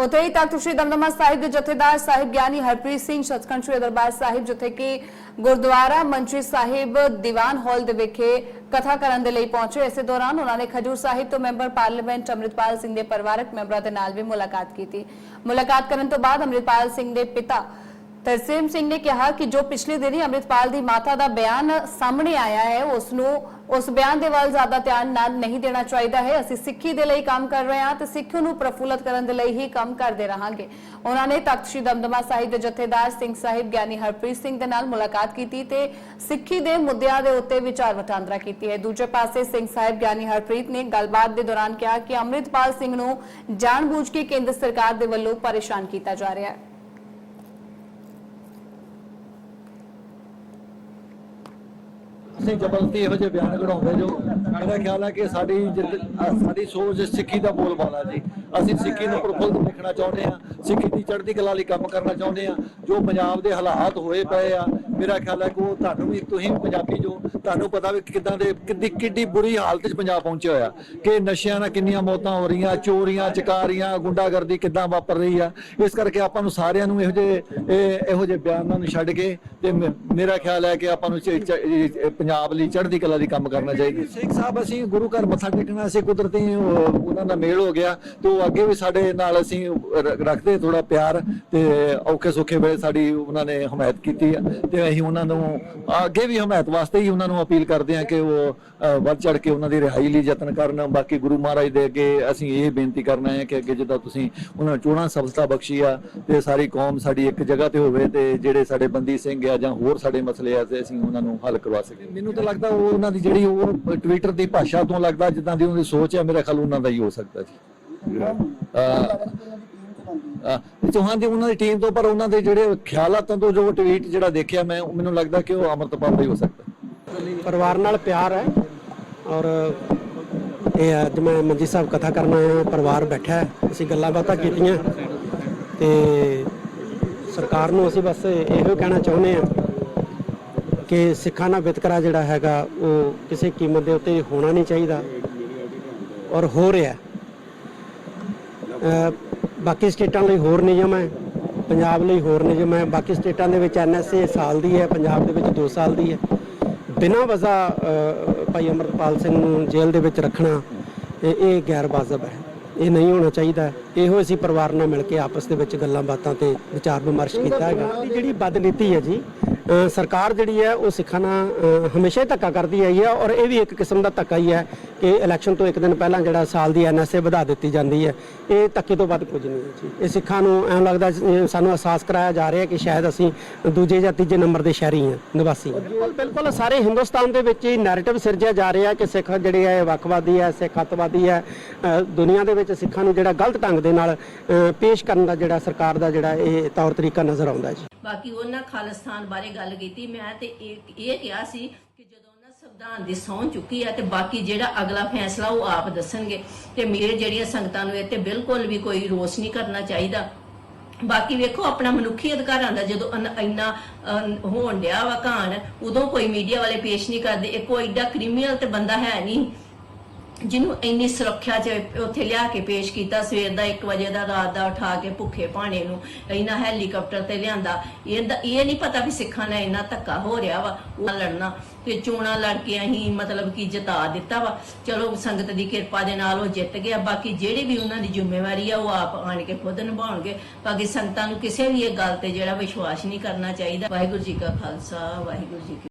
ਉਥੇ ਹੀ ਤਖਤ ਸ੍ਰੀ ਦਮਦਮਾ ਸਾਹਿਬ ਦੇ ਜਥੇਦਾਰ ਸਾਹਿਬ ਗਿਆਨੀ ਹਰਪ੍ਰੀਤ ਸਿੰਘ ਸੱਚਖੰਡ ਸ੍ਰੀ ਦਰਬਾਰ ਸਾਹਿਬ, ਜਿੱਥੇ ਕਿ ਗੁਰਦੁਆਰਾ ਮੰਚੀ ਸਾਹਿਬ ਦੀਵਾਨ ਹਾਲ ਦੇ ਵਿਖੇ ਕਥਾ ਕਰਨ ਦੇ ਲਈ ਪਹੁੰਚੇ। ਇਸੇ ਦੌਰਾਨ ਉਹਨਾਂ ਨੇ ਖਜੂਰ ਸਾਹਿਬ ਤੋਂ ਮੈਂਬਰ ਪਾਰਲੀਮੈਂਟ ਅੰਮ੍ਰਿਤਪਾਲ ਸਿੰਘ ਦੇ ਪਰਿਵਾਰਕ ਮੈਂਬਰਾਂ ਦੇ ਨਾਲ ਵੀ ਮੁਲਾਕਾਤ ਕੀਤੀ। ਮੁਲਾਕਾਤ ਕਰਨ ਤੋਂ ਬਾਅਦ ਅੰਮ੍ਰਿਤਪਾਲ ਸਿੰਘ ਦੇ ਪਿਤਾ ਤਰਸੇਮ ਸਿੰਘ ਨੇ ਕਿਹਾ ਕਿ ਜੋ ਪਿਛਲੇ ਦਿਨੀ ਅੰਮ੍ਰਿਤਪਾਲ ਦੀ ਮਾਤਾ ਦਾ ਬਿਆਨ ਸਾਹਮਣੇ ਆਇਆ ਹੈ ਉਸ ਨੂੰ ਉਸ ਬਿਆਨ ਦੇ ਵੱਲ ਜ਼ਿਆਦਾ ਧਿਆਨ ਨਾ ਨਹੀਂ ਦੇਣਾ ਚਾਹੀਦਾ ਹੈ। ਅਸੀਂ ਸਿੱਖੀ ਦੇ ਲਈ ਕੰਮ ਕਰ ਰਹੇ ਹਾਂ ਤੇ ਸਿੱਖ ਨੂੰ ਪ੍ਰਫੁੱਲਤ ਕਰਨ ਦੇ ਲਈ ਹੀ ਕੰਮ ਕਰਦੇ ਰਹਾਂਗੇ। ਉਹਨਾਂ ਨੇ ਤਖਤ ਸ੍ਰੀ ਦਮਦਮਾ ਸਾਹਿਬ ਦੇ ਜਥੇਦਾਰ ਸਿੰਘ ਸਾਹਿਬ ਗਿਆਨੀ ਹਰਪ੍ਰੀਤ ਸਿੰਘ ਦੇ ਨਾਲ ਮੁਲਾਕਾਤ ਕੀਤੀ ਤੇ ਸਿੱਖੀ ਦੇ ਮੁੱਦਿਆਂ ਦੇ ਉੱਤੇ ਵਿਚਾਰ ਵਟਾਂਦਰਾ ਕੀਤੀ ਹੈ। ਦੂਜੇ ਪਾਸੇ ਸਿੰਘ ਸਾਹਿਬ ਗਿਆਨੀ ਹਰਪ੍ਰੀਤ ਨੇ ਗੱਲਬਾਤ ਦੇ ਦੌਰਾਨ ਕਿਹਾ ਕਿ ਅੰਮ੍ਰਿਤਪਾਲ ਸਿੰਘ ਨੂੰ ਜਾਣਬੁੱਝ ਕੇ ਕੇਂਦਰ ਸਰਕਾਰ ਦੇ ਵੱਲੋਂ ਪਰੇਸ਼ਾਨ ਕੀਤਾ ਜਾ ਰਿਹਾ ਹੈ। ਅਸੀਂ ਜ਼ਬਰਦਸਤੀ ਇਹੋ ਜਿਹੇ ਬਿਆਨ ਕਢਾਉਂਦੇ ਜੋ? ਮੇਰਾ ਖਿਆਲ ਹੈ ਕਿ ਸਾਡੀ ਜਿੰਦ- ਸਾਡੀ ਸੋਚ ਸਿੱਖੀ ਦਾ ਬੋਲ ਬਾਲਾ ਜੀ। ਅਸੀਂ ਸਿੱਖੀ ਨੂੰ ਪ੍ਰਫੁੱਲਤ ਦੇਖਣਾ ਚਾਹੁੰਦੇ ਹਾਂ, ਸਿੱਖੀ ਦੀ ਚੜ੍ਹਦੀ ਕਲਾ ਲਈ ਕੰਮ ਕਰਨਾ ਚਾਹੁੰਦੇ ਹਾਂ। ਜੋ ਪੰਜਾਬ ਦੇ ਹਾਲਾਤ ਹੋਏ ਪਏ ਆ ਮੇਰਾ ਖਿਆਲ ਹੈ ਕਿ ਉਹ ਤੁਹਾਨੂੰ ਵੀ, ਤੁਸੀਂ ਪੰਜਾਬੀ ਜੋ, ਤੁਹਾਨੂੰ ਪਤਾ ਵੀ ਕਿਦਾਂ ਦੇ, ਕਿੱਡੀ ਕਿੱਡੀ ਬੁਰੀ ਹਾਲਤ 'ਚ ਪੰਜਾਬ ਪਹੁੰਚਿਆ ਹੋਇਆ। ਕਿ ਨਸ਼ਿਆਂ ਨਾਲ ਕਿੰਨੀਆਂ ਮੌਤਾਂ ਹੋ ਰਹੀਆਂ, ਚੋਰੀਆਂ, ਚਕਾਰੀਆਂ, ਗੁੰਡਾਗਰਦੀ ਕਿੱਦਾਂ ਵਾਪਰ ਰਹੀ ਆ। ਇਸ ਕਰਕੇ ਆਪਾਂ ਨੂੰ ਸਾਰਿਆਂ ਨੂੰ ਇਹੋ ਜਿਹੇ ਇਹੋ ਜਿਹੇ ਬਿਆਨਾਂ ਨੂੰ ਛੱਡ ਕੇ ਤੇ ਮੇਰਾ ਖਿਆਲ ਹੈ ਕਿ ਆਪਾਂ ਨੂੰ ਪੰਜਾਬ ਲਈ, ਚੜ੍ਹਦੀ ਕਲਾ ਦੀ ਕੰਮ ਕਰਨਾ ਚਾਹੀਦਾ। ਸਿੱਖ ਸਾਹਿਬ, ਅਸੀਂ ਗੁਰੂ ਘਰ ਮੱਥਾ ਟੇਕਣਾ, ਅਸੀਂ ਕੁਦਰਤੀ ਉਹਨਾਂ ਦਾ ਮੇਲ ਹੋ ਗਿਆ। ਤੇ ਉਹ ਅੱਗੇ ਵੀ ਸਾਡੇ ਨਾਲ ਅਸੀਂ ਰੱਖਦੇ ਥੋੜਾ ਪਿਆਰ ਤੇ ਔਖੇ ਸੌਖੇ ਵੇਲੇ ਸਾਡੀ ਉਹਨਾਂ ਨੇ ਹਮਾਇਤ ਕੀਤੀ ਆ। ਤੇ ਅਸੀਂ ਉਹਨਾਂ ਨੂੰ, ਅੱਗੇ ਵੀ ਹਮਾਇਤ ਵਾਸਤੇ ਹੀ ਉਹਨਾਂ ਨੂੰ ਅਪੀਲ ਕਰਦੇ ਆ ਕਿ ਉਹ ਵੱਧ ਚੜ ਕੇ ਉਹਨਾਂ ਦੀ ਰਿਹਾਈ ਲਈ ਯਤਨ ਕਰਨ। ਬਾਕੀ ਗੁਰੂ ਮਹਾਰਾਜ ਦੇ ਅੱਗੇ ਅਸੀਂ ਇਹ ਬੇਨਤੀ ਕਰਨਾ ਹੈ ਕਿ ਅੱਗੇ ਜਿੱਦਾਂ ਤੁਸੀਂ ਉਹਨਾਂ ਨੂੰ ਚੋਣਾਂ ਸਫਲਤਾ ਬਖਸ਼ੀ ਆ ਤੇ ਸਾਰੀ ਕੌਮ ਸਾਡੀ ਇੱਕ ਜਗ੍ਹਾ ਤੇ ਹੋਵੇ ਤੇ ਜਿਹੜੇ ਸਾਡੇ ਬੰਦੀ ਸਿੰਘ ਆ ਜਾਂ ਹੋਰ ਸਾਡੇ ਮਸਲੇ ਆ ਤੇ ਅਸੀਂ ਉਹਨਾਂ ਨੂੰ ਹੱਲ ਕਰਵਾ ਸਕੀਏ। ਮੈਨੂੰ ਤਾਂ ਲੱਗਦਾ ਉਹ ਉਹਨਾਂ ਦੀ ਜਿਹੜੀ ਉਹ ਟਵਿੱਟਰ ਦੀ ਭਾਸ਼ਾ ਤੋਂ ਲੱਗਦਾ ਜਿੱਦਾਂ ਦੀ ਉਹਨਾਂ ਦੀ ਸੋਚ ਹੈ ਮੇਰੇ ਖਿਆਲ ਉਹਨਾਂ ਦਾ ਹੀ ਹੋ ਸਕਦਾ ਜੀ। ਅਹ ਚੌਹਾਨ ਦੀ ਉਹਨਾਂ ਦੀ ਟੀਮ ਤੋਂ, ਪਰ ਉਹਨਾਂ ਦੇ ਜਿਹੜੇ ਖਿਆਲਾਤਾਂ ਤੋਂ, ਜੋ ਟਵੀਟ ਜਿਹੜਾ ਦੇਖਿਆ ਮੈਂ, ਉਹ ਮੈਨੂੰ ਲੱਗਦਾ ਕਿ ਉਹ ਅਮਰਤਪਾਲ ਦਾ ਹੀ ਹੋ ਸਕਦਾ। ਪਰਿਵਾਰ ਨਾਲ ਪਿਆਰ ਹੈ ਔਰ ਇਹ ਅੱਜ ਮੈਂ ਮੰਜੀ ਸਾਹਿਬ ਕਥਾ ਕਰਨ ਆਇਆ ਪਰਿਵਾਰ ਬੈਠਾ ਹੈ, ਅਸੀਂ ਗੱਲਾਂ ਬਾਤਾਂ ਕੀਤੀਆਂ। ਤੇ ਸਰਕਾਰ ਨੂੰ ਅਸੀਂ ਬਸ ਇਹੋ ਕਹਿਣਾ ਚਾਹੁੰਦੇ ਹਾਂ ਕਿ ਸਿੱਖਾਂ ਦਾ ਵਿਤਕਰਾ ਜਿਹੜਾ ਹੈਗਾ, ਉਹ ਕਿਸੇ ਕੀਮਤ ਦੇ ਉੱਤੇ ਹੋਣਾ ਨਹੀਂ ਚਾਹੀਦਾ ਔਰ ਹੋ ਰਿਹਾ ਅਹ ਬਾਕੀ ਸਟੇਟਾਂ ਲਈ ਹੋਰ ਨਿਯਮ ਹੈ ਪੰਜਾਬ ਲਈ ਹੋਰ ਨਿਯਮ ਹੈ ਬਾਕੀ ਸਟੇਟਾਂ ਦੇ ਵਿੱਚ ਐਨਐਸਏ ਸਾਲ ਦੀ ਹੈ ਪੰਜਾਬ ਦੇ ਵਿੱਚ 2 ਸਾਲ ਦੀ ਹੈ। ਬਿਨਾਂ ਵਜ੍ਹਾ ਅਹ, ਭਾਈ ਅਮਰਪਾਲ ਸਿੰਘ ਨੂੰ ਜੇਲ੍ਹ ਦੇ ਵਿੱਚ ਰੱਖਣਾ ਇਹ ਇਹ ਗੈਰ ਵਾਜਬ ਹੈ। ਇਹ ਨਹੀਂ ਹੋਣਾ ਚਾਹੀਦਾ। ਇਹੋ ਅਸੀਂ ਪਰਿਵਾਰ ਨਾਲ ਮਿਲ ਕੇ ਆਪਸ ਦੇ ਵਿੱਚ ਗੱਲਾਂ ਬਾਤਾਂ ਤੇ ਵਿਚਾਰ ਵਿਮਰਸ਼ ਕੀਤਾ ਹੈਗਾ। ਜਿਹੜੀ ਬਦਨੀਤੀ ਹੈ ਜੀ ਸਰਕਾਰ ਜਿਹੜੀ ਹੈ ਉਹ ਸਿੱਖਾਂ ਨਾਲ ਹਮੇਸ਼ਾ ਹੀ ਧੱਕਾ ਕਰਦੀ ਆਈ ਹੈ ਔਰ ਇਹ ਵੀ ਇੱਕ ਕਿਸਮ ਦਾ ਧੱਕਾ ਹੀ ਹੈ ਕਿ ਇਲੈਕਸ਼ਨ ਤੋਂ ਇੱਕ ਦਿਨ ਪਹਿਲਾਂ ਜਿਹੜਾ ਸਾਲ ਦੀ ਐਨਐਸਏ ਵਧਾ ਦਿੱਤੀ ਜਾਂਦੀ ਹੈ। ਇਹ ਧੱਕੇ ਤੋਂ ਵੱਧ ਕੁਝ ਨਹੀਂ ਹੈ ਜੀ। ਇਹ ਸਿੱਖਾਂ ਨੂੰ ਐਂ ਲੱਗਦਾ ਸਾਨੂੰ ਅਹਿਸਾਸ ਕਰਾਇਆ ਜਾ ਰਿਹਾ ਕਿ ਸ਼ਾਇਦ ਅਸੀਂ ਦੂਜੇ ਜਾਂ ਤੀਜੇ ਨੰਬਰ ਦੇ ਸ਼ਹਿਰੀ ਹਾਂ ਨਿਵਾਸੀ ਹਾਂ। ਬਿਲਕੁਲ ਬਿਲਕੁਲ ਸਾਰੇ ਹਿੰਦੁਸਤਾਨ ਦੇ ਵਿੱਚ ਹੀ ਨੈਰੇਟਿਵ ਸਿਰਜਿਆ ਜਾ ਰਿਹਾ ਕਿ ਸਿੱਖ ਜਿਹੜੇ ਹੈ ਇਹ ਵੱਖਵਾਦੀ ਹੈ ਸਿੱਖ ਅੱਤਵਾਦੀ ਹੈ। ਦੁਨੀਆ ਦੇ ਵਿੱਚ ਸਿੱਖਾਂ ਨੂੰ ਜਿਹੜਾ ਗਲਤ ਢੰਗ ਦੇ ਨਾਲ ਪੇਸ਼ ਕਰਨ ਦਾ ਜਿਹੜਾ ਸਰਕਾਰ ਦਾ ਜਿਹੜਾ ਇਹ ਤੌਰ ਤਰੀਕਾ ਨਜ਼ਰ ਆਉਂਦਾ ਹੈ ਜੀ। ਬਾਕੀ ਉਹਨਾਂ ਖਾਲਿਸਤਾਨ ਬਾਰੇ ਗੱਲ ਕੀਤੀ ਮੈਂ ਤੇ ਇਹ ਇਹ ਕਿਹਾ ਸੀ ਕਿ ਜਦੋਂ ਉਹਨਾਂ ਸੰਵਿਧਾਨ ਦੀ ਸਹੁੰ ਚੁੱਕੀ ਹੈ ਤੇ ਬਾਕੀ ਜਿਹੜਾ ਅਗਲਾ ਫੈਸਲਾ ਉਹ ਆਪ ਦੱਸਣਗੇ। ਤੇ ਮੇਰੇ ਜਿਹੜੀਆਂ ਸੰਗਤਾਂ ਨੂੰ ਇਹ ਤੇ ਬਿਲਕੁਲ ਵੀ ਕੋਈ ਰੋਸ ਨਹੀਂ ਕਰਨਾ ਚਾਹੀਦਾ। ਬਾਕੀ ਵੇਖੋ, ਆਪਣਾ ਮਨੁੱਖੀ ਅਧਿਕਾਰਾਂ ਦਾ ਜਦੋਂ ਇੰਨਾ ਹੋਣ ਡਿਆ ਵਾ ਘਾਣ, ਉਦੋਂ ਕੋਈ ਮੀਡੀਆ ਵਾਲੇ ਪੇਸ਼ ਨਹੀਂ ਕਰਦੇ। ਇਹ ਕੋਈ ਏਡਾ ਕ੍ਰਿਮੀਨਲ ਤੇ ਬੰਦਾ ਹੈ ਨਹੀਂ। ਜਿਹਨੂੰ ਇੰਨੀ ਸੁਰੱਖਿਆ ਚ ਉੱਥੇ ਲਿਆ ਕੇ ਪੇਸ਼ ਕੀਤਾ, ਸਵੇਰ ਦਾ 1 ਵਜੇ ਦਾ, ਰਾਤ ਦਾ ਉਠਾ ਕੇ ਭੁੱਖੇ ਭਾਣੇ ਨੂੰ ਇਹਨਾਂ ਹੈਲੀਕਾਪਟਰ ਤੇ ਲਿਆਂਦਾ। ਇਹਦਾ ਇਹ ਨਹੀਂ ਪਤਾ ਵੀ ਸਿੱਖਾਂ ਨਾਲ ਇੰਨਾ ਧੱਕਾ ਹੋ ਰਿਹਾ ਵਾ, ਉਹ ਲੜਨਾ। ਤੇ ਚੋਣਾਂ ਲੜ ਕੇ ਅਸੀਂ ਮਤਲਬ ਕਿ ਜਿਤਾ ਦਿੱਤਾ ਵਾ। ਚਲੋ, ਸੰਗਤ ਦੀ ਕਿਰਪਾ ਦੇ ਨਾਲ ਉਹ ਜਿੱਤ ਗਿਆ। ਬਾਕੀ ਜਿਹੜੇ ਵੀ ਉਹਨਾਂ ਦੀ ਜ਼ਿੰਮੇਵਾਰੀ ਆ, ਉਹ ਆਪ ਆਣ ਕੇ ਖੁਦ ਨਿਭਾਉਣਗੇ। ਬਾਕੀ ਸੰਗਤਾਂ ਨੂੰ ਕਿਸੇ ਵੀ ਇਹ ਗੱਲ ਤੇ ਜਿਹੜਾ ਵਿਸ਼ਵਾਸ ਨਹੀਂ ਕਰਨਾ ਚਾਹੀਦਾ। ਵਾਹਿਗੁਰੂ ਜੀ ਕਾ ਖਾਲਸਾ, ਵਾਹਿਗੁਰੂ ਜੀ